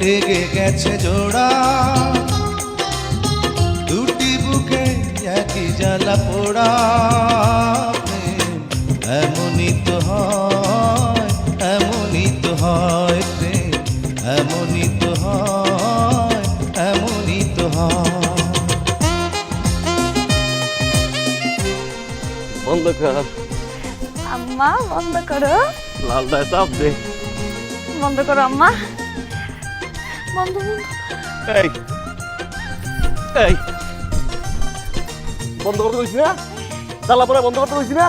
লেগেছে জোড়া। দুটি বুকে একই জ্বালা পোড়া। প্রেম এমনই তো হয় এমনই তো হয় প্রেম এমনই তো হয় এমনই তো হয়। বন্ধ কর। আম্মা বন্ধ করো। লালটায় চাপ দে। বন্ধ করো আম্মা। বন্ধ বন্ধ এই এই। বন্ধ করতে কইছি না? জ্বালা পরে বন্ধ করতে কইছি না?